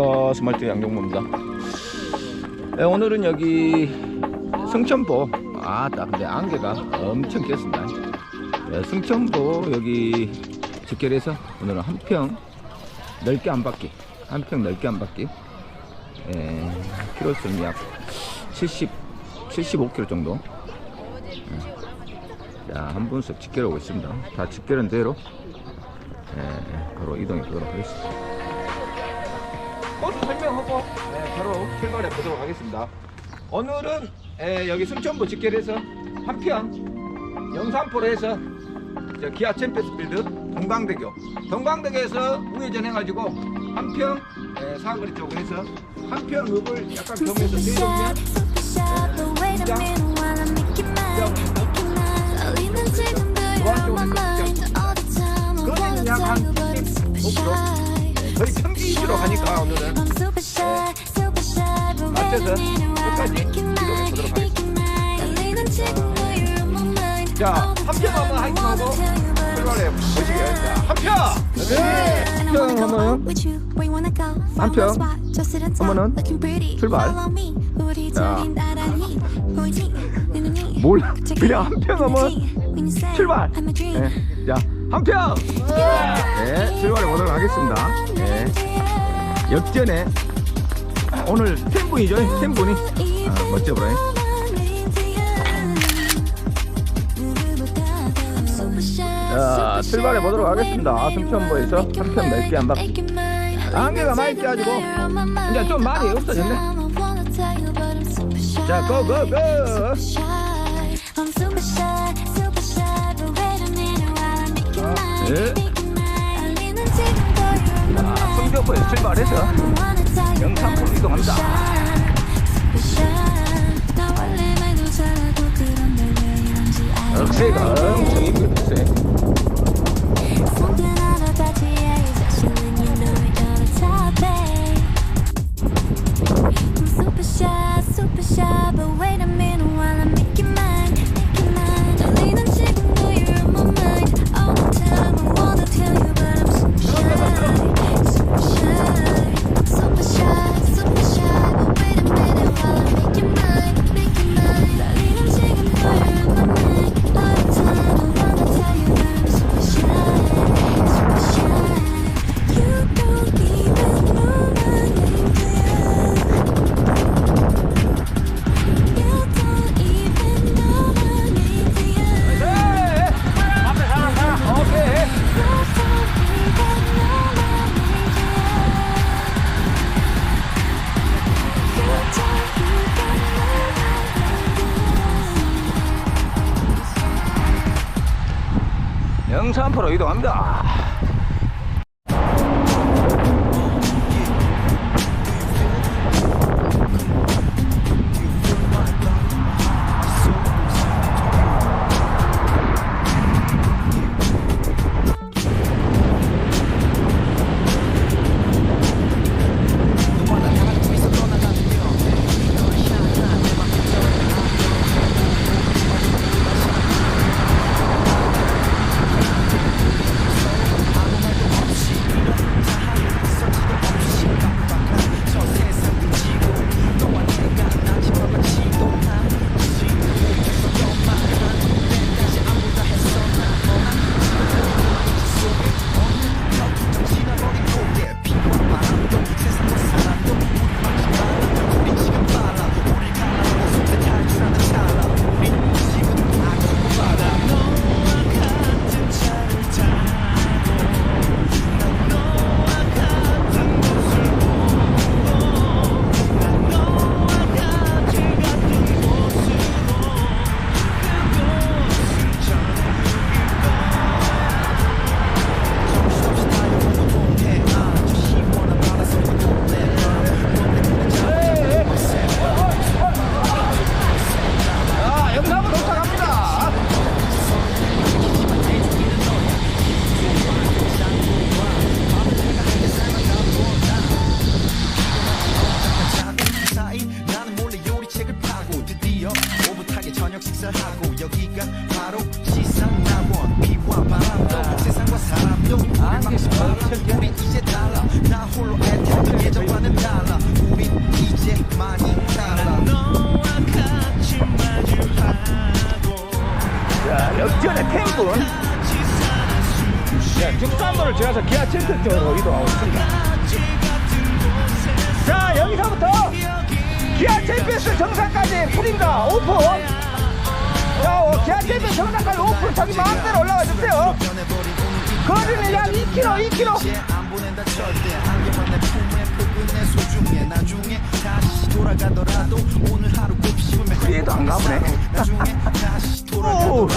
안녕하십니까 스마트 양용모입니다. 네, 오늘은 여기 승천보 아따 근데 안개가 엄청 꼈습니다. 네, 승천보 여기 직결해서 오늘은 한 평 넓게 안 받기 한평 넓게 안 받기 예, 키로수는 약 70, 75kg 정도. 예. 자, 한 분씩 직결 오고 있습니다. 다 직결한 대로. 예, 바로 이동해 보도록 하겠습니다 코스 설명하고 네, 바로 출발해 보도록 하겠습니다. 오늘은 에, 여기 승천부 직결해서 한편 영산포로 해서 저 기아 챔피언스필드 동강대교. 동강대교에서 우회전 해가지고 한평 에, 사거리 쪽으로 해서 한평 읍을 약간 경에서 내려오면 거리는 약한 15km 거의 평지로 가니까 오늘은 맞춰서 끝까지 이동해 보도록 하겠습니다. 자, 한평 한번 하이킹하고 출발해 보시게. 자, 한평! 네! 한평 하면 한평 하면은 출발. 자. 뭘 그냥 한평 하면 출발. 네. 자, 한평! 네, 출발해 보도록 하겠습니다. 네. 역전에 오늘 템분이죠? 템분이 아, 멋져 보라. 자, 출발해 보도록 하겠습니다. 승천보에서 한편 넓게 한 바퀴. 안개가 많이 껴가지고 이제 좀 많이 없어졌네. 자, 고, 고, 고! 예. 자, 성적보에 출발해서 영산포로 이동합니다. Thank you. 이동합니다. 자기 마음대로 올라가 주세요. 거리는 약 2km, 2km. 안 보낸다 절대 안개만 내 품에 포근해 소중해 나중에 다시 돌아가더라도 오늘 하루 꼭 씹으면 그래도 안 가보네. 오,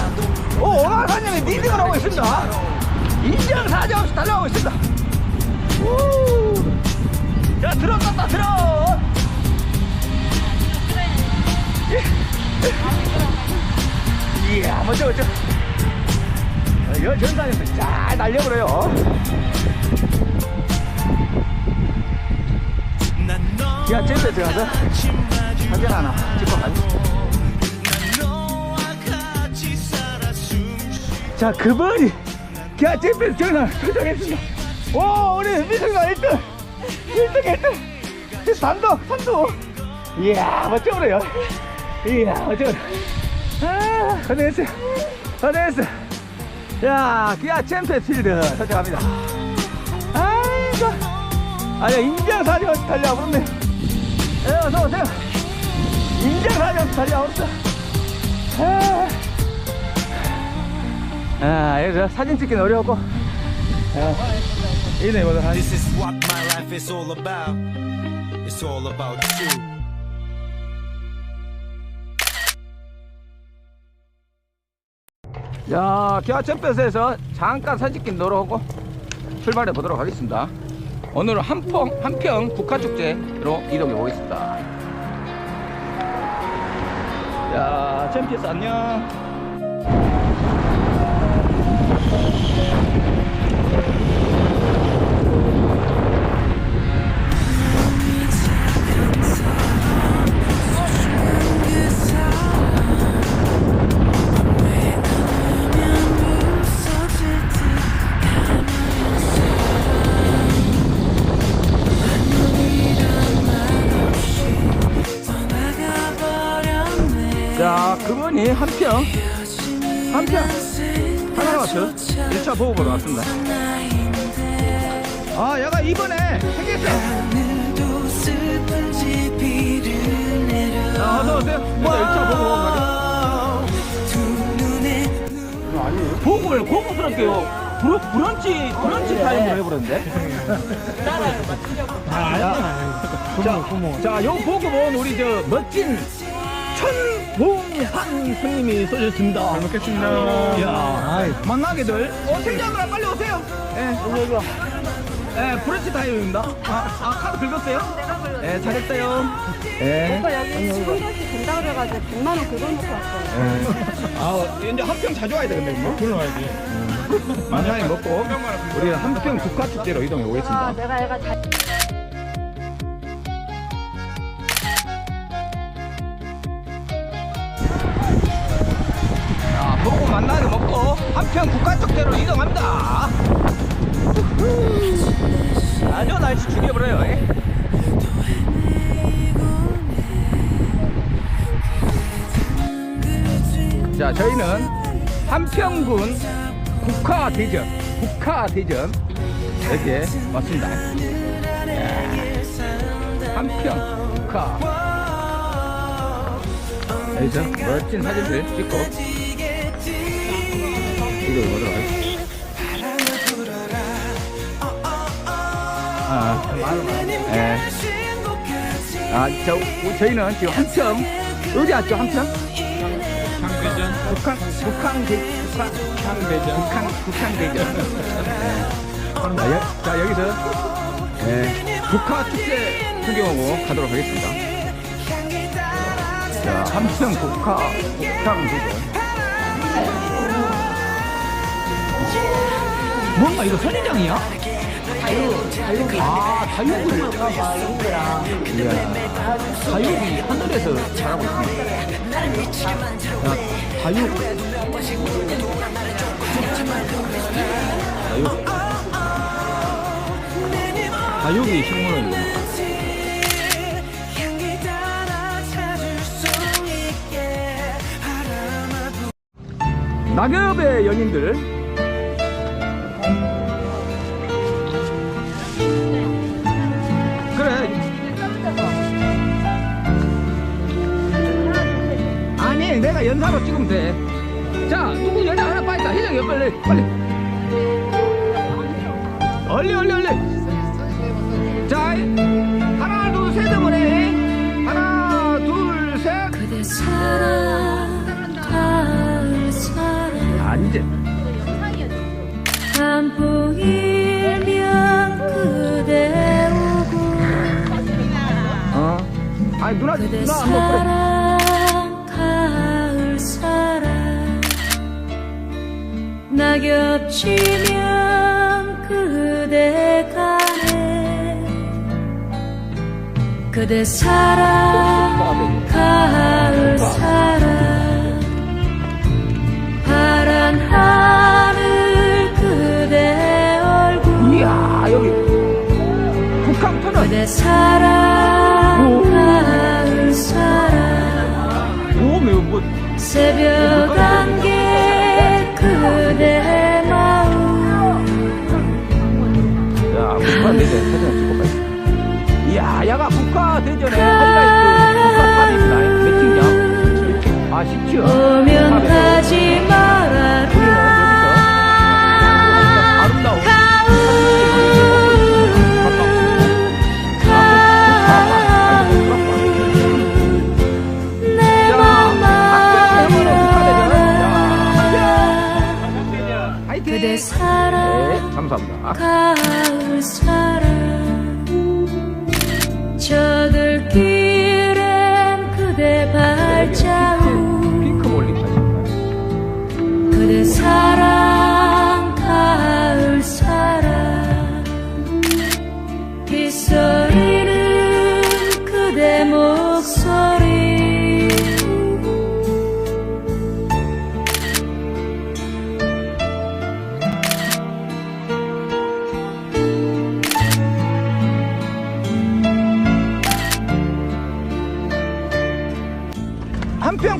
오, 오나사님이 리딩을 하고 있습니다. 인정 사정 없이 달려가고 있습니다. 우. 자, 들어갔다, 들어. 예. 이야, 멋져, 멋져. 어, 여 전사님도 잘 날려버려요. 난너 기아 챔피언스 가서 사진 하나 찍고 자, 그분이 기아 챔피언스 전화 도착했습니다. 오, 우리 미승가 1등! 1등, 1등! 단독, 선두! 이야, 멋져버려요. 이야, 멋져버려. 아, 고생했어요. 고생했어요. 자, 기아 챔피언스 필드 도착합니다. 아이고. 아니, 인정사진 없이 달려와버렸네. 예, 어서 오세요. 인정사진 없이 달려와버렸어. 아. 아, 여기서 사진 찍기는 어려웠고. 아, 이네 보다 한. This is what my life is all about It's all about you 자, 기아 챔피언스에서 잠깐 사진 찍기 놀아오고 출발해 보도록 하겠습니다. 오늘은 한평, 한평 국화축제로 이동해 보겠습니다. 자, 챔피언스 안녕. 아, 얘가 이번에 생겼어. 자, 어서 오세요. 먼저 1차 보고. 보고를 고급스럽게요. 브러, 브런치, 브런치 타임으로 해버렸는데? 자, 자, 요 보급은 우리 저 멋진 천봉한 손님이 쏘셨습니다. 잘 먹겠습니다. 이야, 만나게들. 어, 생자들아 빨리 오세요. 예, 여 기 와. 예, 브런치 타임입니다. 아, 아 카드 긁었어요? 예, 잘했어요. 예. 오빠 여기 한 번씩 된다 그래가지고 100만 원 긁어놓고 왔어요. 아, 이제 한평 자주 와야 되겠네, 뭐. 그럼 와야지. 만나게 먹고, 우리 한평 국화축제로 이동해 아, 보겠습니다. 내가 애가 잘. 자, 보고 만나게 먹고, 한평 국화축제로 이동합니다. 아주 날씨 죽여버려요. 예. 자, 저희는 한평군 국화대전, 국화대전 여기에 왔습니다. 야, 한평 국화. 여기서 멋진 사진들 찍고 이걸 보도록 하겠습니다. 아, 예. 아, 저, 저희는 지금 한평, 어디 왔죠, 한평? 북한, 북한, 대, 북한, 북한대전. 북한, 북한 대전. 네. 자, 여, 자, 여기서, 예, 북한 축제 구경하고 가도록 하겠습니다. 자, 함성 국화, 북한 대전. 뭔가 이거 선인장이야? 다육이. 아, 다육을. 이야, 다육이 하늘에서 자라고 있습니다. 야, 다육. 다육. 다육이 식물원이고. 낙엽의 연인들. 자, 연사로 찍으면 돼. 자, 누구 여자 하나 빠졌다. 희정이 빨리, 빨리. 얼리, 얼리, 얼리. 자, 하나, 둘, 셋, 한번에 하나, 둘, 셋. 그대 사랑 가을 사랑 아, 이제. 안 보이면 그대 오고 어. 아니, 누나, 누나 한번 그래. 지면 그대 가네 그대 사랑 가을 사랑 파란 하늘 그대 얼굴 이야, 여기. 북한 터널. 그대 사랑 가을 사랑 오, 뭐. 새벽 안개 대전에 하이라이트 탑입니다. 몇 층이야? 아, 10층. 오면 가지 말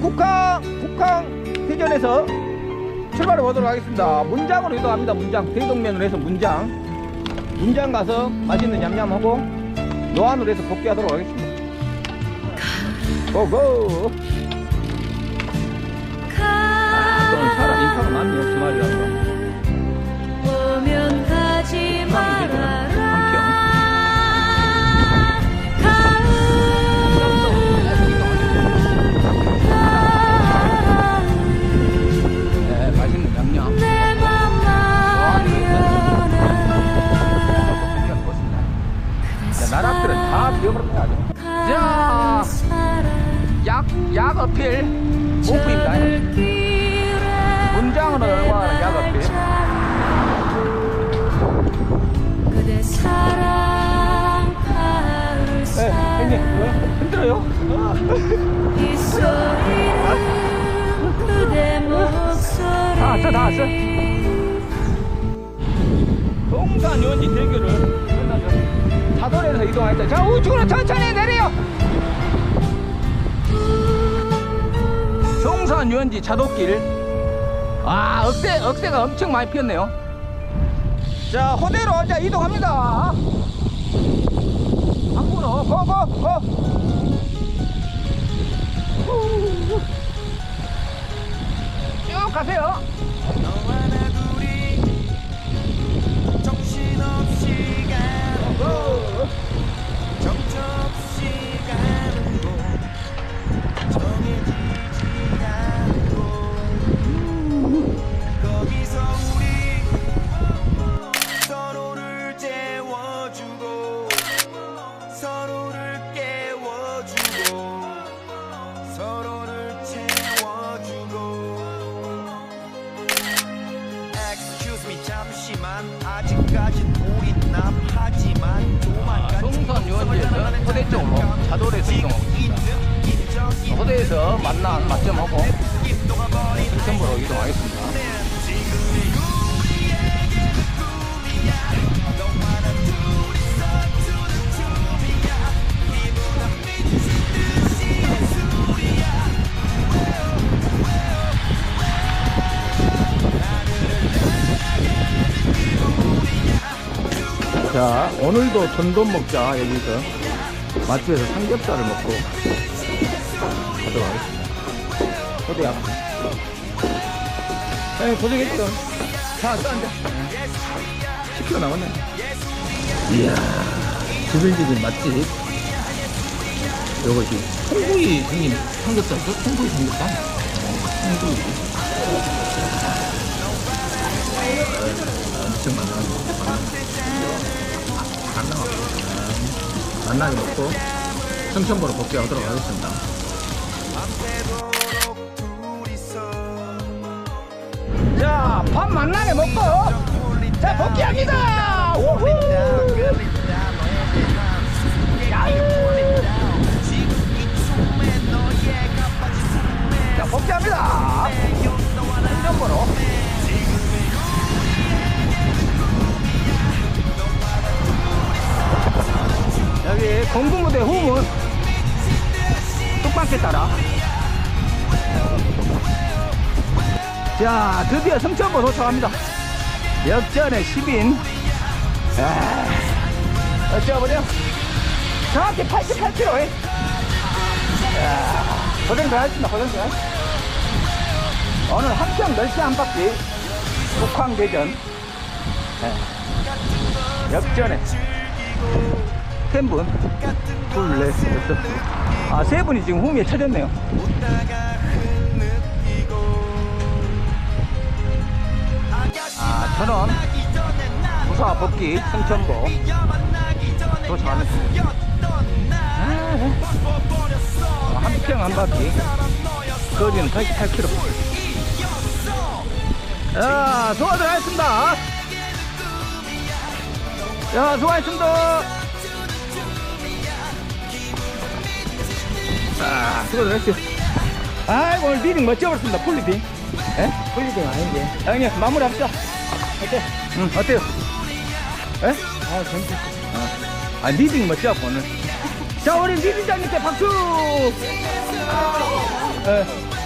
국항, 국항 대전에서 출발해 보도록 하겠습니다. 문장으로 이동합니다. 문장. 대동면으로 해서 문장. 문장 가서 맛있는 냠냠하고 노안으로 해서 복귀하도록 하겠습니다. 고고! 오늘 사람 인파가 많네요. 주말이라서. 약, 약 어필. 오프입니다. 문장으로 얼마나 약 어필. 그대 사랑 가을 네, 형님? 힘들어요? 이 소리는 그대 목소리 다 왔어, 다 왔어. 동산 유원지 대교를 끝나서 사도에서 이동하겠다. 자, 우측으로 천천히 내 송산 유원지 차도길. 아, 억새, 억새가 엄청 많이 피었네요. 자, 호대로 이제 이동합니다. 앞으로, 고, 고, 고. 쭉 가세요. 정신없이 가는 서로를 깨워주고 서로를 채워주고 Excuse me 잠시만 아직까진 우린 남하지만 조만간 송선 유원지에서 호대 쪽으로 자도에서 이동하고 있습니다. 호대에서 만난 맛점하고 승천보로 이동하겠습니다. 자, 오늘도 전돈 먹자, 여기서. 맛집에서 삼겹살을 먹고 가도록 하겠습니다. 어디야? 에 고생했어. 자, 또 앉아. 10kg 남았네. 이야, 지글지글 맛집. 요것이 통구이 형님 삼겹살 죠? 통구이 삼겹살? 통구이. 만나게 먹고 성천보로 복귀하도록 하겠습니다. 자, 밥 만나게 먹고 자, 복귀합니다. 우후! 자, 복귀합니다. 성천보로. 공군부대 후문. 뚝방길 따라. 자 드디어 성천보 도착합니다. 역전의 10인 아, 어쩌보려 정확히 88km 고생 들어가겠습니다 고생 들어가겠습니다 오늘 한평 10시 한 바퀴. 북황대전. 예. 역전에 한 분, 둘, 넷, 여섯. 아, 세 분이 지금 후미에 쳐졌네요. 아, 천원, 부사 복귀, 성천보. 도착하는 아, 네. 아, 한평 한 바퀴. 거리는 88km. 야, 수고들 하셨습니다. 야, 수고하셨습니다. 아, 수고들 했어요. 아이고, 오늘 리딩 멋져버렸습니다. 풀리딩. 예? 풀리딩 아닌데. 형님, 마무리 합시다. 어때? 응, 어때요? 예? 아, 재밌었어. 아, 리딩 멋져갖고, 오늘. 자, 우리 리딩장님께 박수! 예,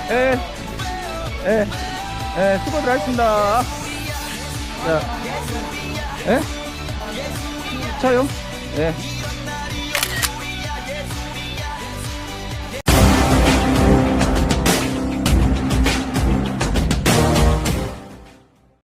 예, 예, 예, 수고들 하셨습니다. 자, 예? 자요? 예.